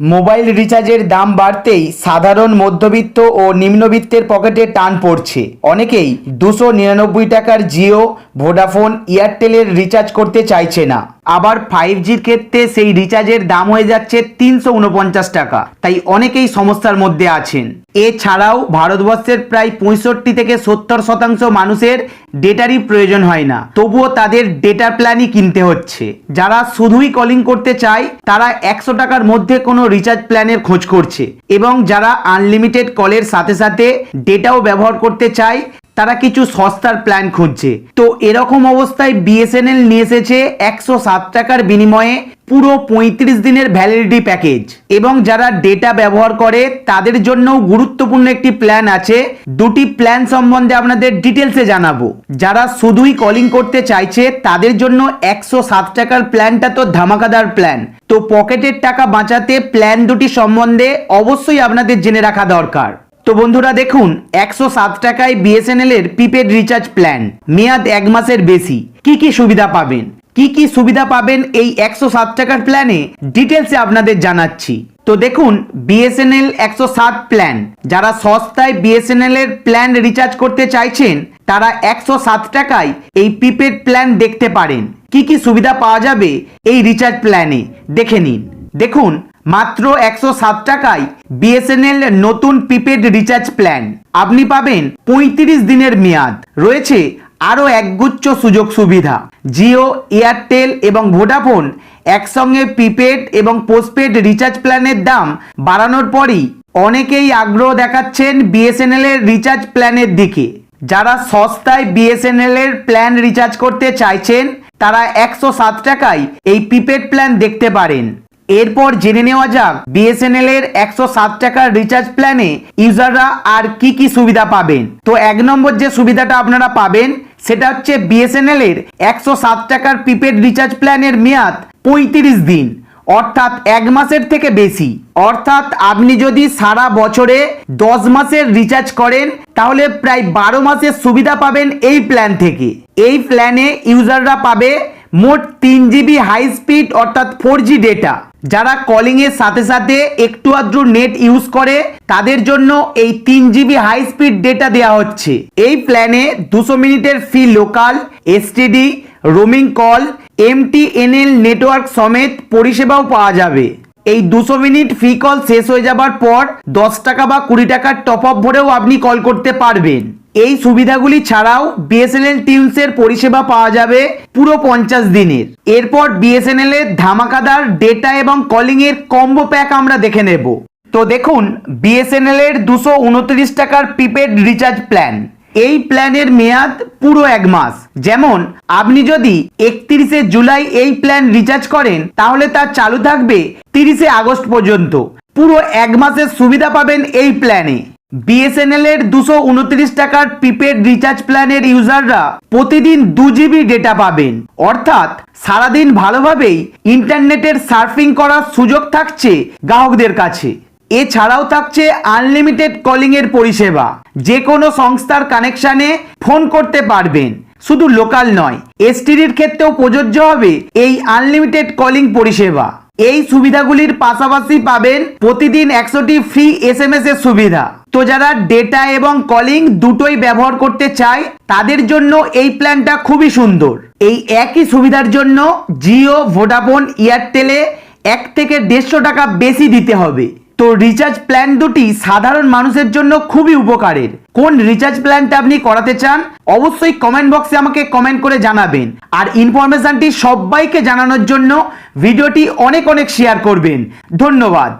Mobile রিচার্জের দাম বাড়তেই সাধারণ মধ্যবিত্ত ও নিম্নবিত্তের পকেটে টান পড়ছে। অনেকেই দুশো নিরানব্বই টাকার জিও, ভোডাফোন, এয়ারটেলের রিচার্জ করতে চাইছে না। আবার ফাইভ জির ক্ষেত্রে সেই রিচার্জের দাম হয়ে যাচ্ছে তিনশো উনপঞ্চাশ টাকা। তাই অনেকেই সমস্যার মধ্যে আছেন। এছাড়াও ভারতবর্ষের প্রায় পঁয়ষট্টি থেকে সত্তর শতাংশ মানুষের ডেটারই প্রয়োজন হয় না। তবুও তাদের ডেটা প্ল্যানই কিনতে হচ্ছে। যারা শুধুই কলিং করতে চায়, তারা একশো টাকার মধ্যে কোনো রিচার্জ প্ল্যানের খোঁজ করছে। এবং যারা আনলিমিটেড কলের সাথে সাথে ডেটাও ব্যবহার করতে চায় তারা কিছু সস্তার প্ল্যান খুঁজছে। তো এরকম অবস্থায় বিএসএনএল নিয়ে এসেছে একশো সাত টাকার বিনিময়ে পুরো পঁয়ত্রিশ দিনের ভ্যালিডিটি প্যাকেজ এবং যারা ডেটা ব্যবহার করে, তাদের জন্য গুরুত্বপূর্ণ একটি প্ল্যান আছে। দুটি প্ল্যান সম্বন্ধে আপনাদের ডিটেলসে জানাব। যারা শুধুই কলিং করতে চাইছে, তাদের জন্য একশো সাত টাকার প্ল্যানটা তো ধামাকাদার প্ল্যান তো পকেটের টাকা বাঁচাতে প্ল্যান দুটি সম্বন্ধে অবশ্যই আপনাদের জেনে রাখা দরকার। তো বন্ধুরা দেখুন, একশো সাত টাকায় বিএসএনএল এর প্রিপেড রিচার্জ প্ল্যান। মেয়াদ এক মাসের বেশি। কি কি সুবিধা পাবেন? কি কি সুবিধা পাবেন এই একশো সাত টাকার প্ল্যানে? ডিটেলসে আপনাদের জানাচ্ছি। তো দেখুন বিএসএনএল একশো সাত প্ল্যান। যারা সস্তায় বিএসএনএল এর প্ল্যান রিচার্জ করতে চাইছেন, তারা একশো সাত টাকায় এই প্রিপেড প্ল্যান দেখতে পারেন। কি কি সুবিধা পাওয়া যাবে এই রিচার্জ প্ল্যানে? দেখে নিন। দেখুন মাত্র একশো সাত টাকায় বিএসএনএল নতুন প্রিপেড রিচার্জ প্ল্যান। আপনি পাবেন পঁয়ত্রিশ দিনের মেয়াদ। রয়েছে আরও একগুচ্ছ সুযোগ সুবিধা। জিও, এয়ারটেল এবং ভোডাফোন একসঙ্গে প্রিপেড এবং পোস্টপেড রিচার্জ প্ল্যানের দাম বাড়ানোর পরই অনেকেই আগ্রহ দেখাচ্ছেন বিএসএনএল এর রিচার্জ প্ল্যানের দিকে। যারা সস্তায় বিএসএনএল এর প্ল্যান রিচার্জ করতে চাইছেন, তারা একশো সাত টাকায় এই প্রিপেড প্ল্যান দেখতে পারেন। এরপর জেনে নেওয়া যাক বিএসএনএল এর একশো সাত টাকার রিচার্জ প্ল্যানে ইউজাররা আর কি কি সুবিধা পাবেন। তো এক নম্বর যে সুবিধাটা আপনারা পাবেন, সেটা হচ্ছে বিএসএনএল এর একশো সাত টাকার প্রিপেড রিচার্জ প্ল্যানের মেয়াদ পঁয়ত্রিশ দিন, অর্থাৎ এক মাসের থেকে বেশি। অর্থাৎ আপনি যদি সারা বছরে দশ মাসের রিচার্জ করেন, তাহলে প্রায় বারো মাসের সুবিধা পাবেন এই প্ল্যান থেকে। এই প্ল্যানে ইউজাররা পাবে মোট তিন জিবি হাই স্পিড অর্থাৎ ফোর জি ডেটা যারা কলিং এর সাথে সাথে একটু আধটু নেট ইউজ করে, তাদের জন্য এই তিন জিবি হাই স্পিড ডেটা দেওয়া হচ্ছে। এই প্ল্যানে দুশো মিনিটের free local STD roaming call MTNL network সমেত পরিষেবাও পাওয়া যাবে। এই দুশো মিনিট ফি কল শেষ হয়ে যাবার পর দশ টাকা বা কুড়ি টাকার টপ আপ ভরেও আপনি কল করতে পারবেন। এই সুবিধাগুলি ছাড়াও বিএসএনএল টিউনসের পরিষেবা পাওয়া যাবে পুরো পঞ্চাশ দিনের। এরপর বিএসএনএল এর ধামাকাদার ডেটা এবং কলিং এর কম্বো প্যাক আমরা দেখে নেব। তো দেখুন বিএসএনএল এর দুশো উনত্রিশ টাকার প্রিপেড রিচার্জ প্ল্যান এই প্ল্যানের মেয়াদ পুরো এক মাস। যেমন, আপনি যদি একত্রিশে জুলাই এই প্ল্যান রিচার্জ করেন, তাহলে তা চালু থাকবে তিরিশে আগস্ট পর্যন্ত। পুরো এক মাসের সুবিধা পাবেন এই প্ল্যানে বিএসএনএল এর দুশো উনত্রিশ টাকার প্রিপেড রিচার্জ প্ল্যানের ইউজাররা প্রতিদিন দু জিবি ডেটা পাবেন। অর্থাৎ সারাদিন ভালোভাবেই ইন্টারনেটের সার্ফিং করার সুযোগ থাকছে গ্রাহকদের কাছে। এছাড়াও থাকছে আনলিমিটেড কলিং এর পরিষেবা। যে কোনো সংস্থার কানেকশানে ফোন করতে পারবেন। শুধু লোকাল নয় এসটিডির ক্ষেত্রেও প্রযোজ্য হবে এই আনলিমিটেড কলিং পরিষেবা। এই সুবিধাগুলির পাশাপাশি পাবেন প্রতিদিন একশোটি ফ্রি এস এর সুবিধা। তো যারা ডেটা এবং কলিং দুটোই ব্যবহার করতে চায়, তাদের জন্য এই প্ল্যানটা খুবই সুন্দর। এই একই সুবিধার জন্য জিও ভোডাফোন এয়ারটেলে এক থেকে দেড়শো টাকা বেশি দিতে হবে। তো রিচার্জ প্ল্যান দুটি সাধারণ মানুষের জন্য খুবই উপকারের। কোন রিচার্জ প্ল্যানটা আপনি করাতে চান, অবশ্যই কমেন্ট বক্সে আমাকে কমেন্ট করে জানাবেন। আর ইনফরমেশনটি সবাইকে জানানোর জন্য ভিডিওটি অনেক অনেক শেয়ার করবেন। ধন্যবাদ।